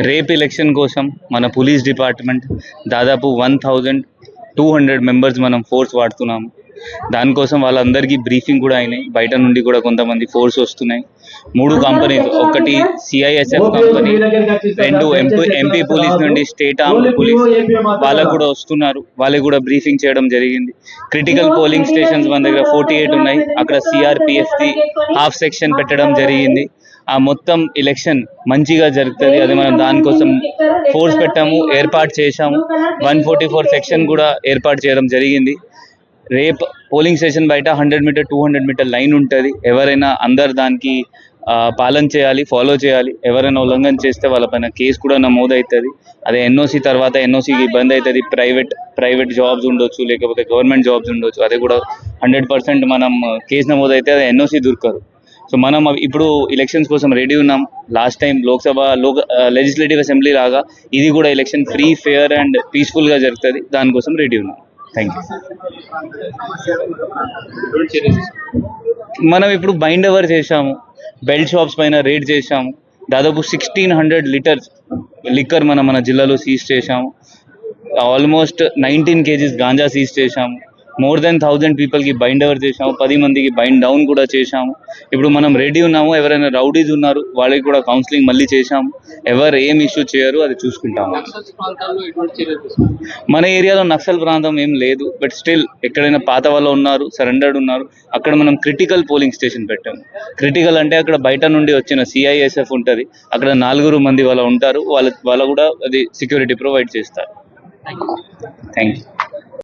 Rape election కోసం మన police department దాదాపు one thousand two hundred members మనం ఫోర్స్ వాడుతున్నాము. దానికోసం వాళ్ళందరికీ బ్రీఫింగ్ కూడా అయినాయి. బయట నుండి కూడా కొంతమంది ఫోర్స్ వస్తున్నాయి. మూడు కంపెనీస్ ఒకటి సిఐఎస్ఎఫ్ కంపెనీ రెండు ఎంపీ ఎంపీ పోలీస్ నుండి స్టేట్ ఆర్మ్డ్ పోలీస్ వాళ్ళకు కూడా వస్తున్నారు. వాళ్ళకి కూడా బ్రీఫింగ్ చేయడం జరిగింది. క్రిటికల్ పోలింగ్ స్టేషన్స్ మన దగ్గర ఫోర్టీ ఎయిట్ ఉన్నాయి. అక్కడ సిఆర్పిఎఫ్ హాఫ్ సెక్షన్ పెట్టడం జరిగింది. ఆ మొత్తం ఎలక్షన్ మంచిగా జరుగుతుంది. అది మనం దానికోసం ఫోర్స్ పెట్టాము ఏర్పాటు చేశాము. వన్ ఫోర్టీ ఫోర్ సెక్షన్ కూడా ఏర్పాటు చేయడం జరిగింది. రేపు పోలింగ్ స్టేషన్ బయట hundred metre two hundred metre line ఉంటుంది. ఎవరైనా అందరు దానికి పాలన చేయాలి ఫాలో చేయాలి. ఎవరైనా ఉల్లంఘన చేస్తే వాళ్ళపైన కేసు కూడా నమోదవుతుంది. అదే ఎన్ఓసి తర్వాత ఎన్ఓసికి ఇబ్బంది అవుతుంది. ప్రైవేట్ ప్రైవేట్ జాబ్స్ ఉండొచ్చు లేకపోతే గవర్నమెంట్ జాబ్స్ ఉండొచ్చు. అది కూడా హండ్రెడ్ పర్సెంట్ మనం కేసు నమోదైతే అది ఎన్ఓసి దొరకదు. సో మనం ఇప్పుడు ఎలక్షన్స్ కోసం రెడీ ఉన్నాం. Last time Lok Sabha Lok legislative assembly లాగా ఇది కూడా ఎలక్షన్ ఫ్రీ ఫేర్ అండ్ పీస్ఫుల్గా జరుగుతుంది. దానికోసం రెడీ ఉన్నాం. థ్యాంక్ యూ మనం ఇప్పుడు బైండ్ అవర్ చేశాము. బెల్ట్ షాప్స్ పైన రేడ్ చేశాము. దాదాపు సిక్స్టీన్ హండ్రెడ్ లీటర్స్ లిక్కర్ మనం మన జిల్లాలో సీజ్ చేశాము. Almost nineteen KGs ganja seize చేశాము. మోర్ దెన్ థౌజండ్ పీపుల్కి బైండ్ ఎవర్ చేశాము? పది మందికి బైండ్ డౌన్ కూడా చేశాము. ఇప్పుడు మనం రెడీ ఉన్నాము ఎవరైనా రౌడీస్ ఉన్నారు వాళ్ళకి కూడా కౌన్సిలింగ్ మళ్ళీ చేశాము. ఎవరు ఏం ఇష్యూ చేయరు అది చూసుకుంటాము. మన ఏరియాలో నక్సల్ ప్రాంతం ఏం లేదు బట్ స్టిల్ ఎక్కడైనా పాత వాళ్ళు ఉన్నారు సరెండర్డ్ ఉన్నారు అక్కడ మనం క్రిటికల్ పోలింగ్ స్టేషన్ పెట్టాము. క్రిటికల్ అంటే అక్కడ బయట నుండి వచ్చిన సిఐఎస్ఎఫ్ ఉంటుంది అక్కడ నాలుగురు మంది వాళ్ళ ఉంటారు వాళ్ళ వాళ్ళ కూడా అది సెక్యూరిటీ ప్రొవైడ్ చేస్తారు. Thank you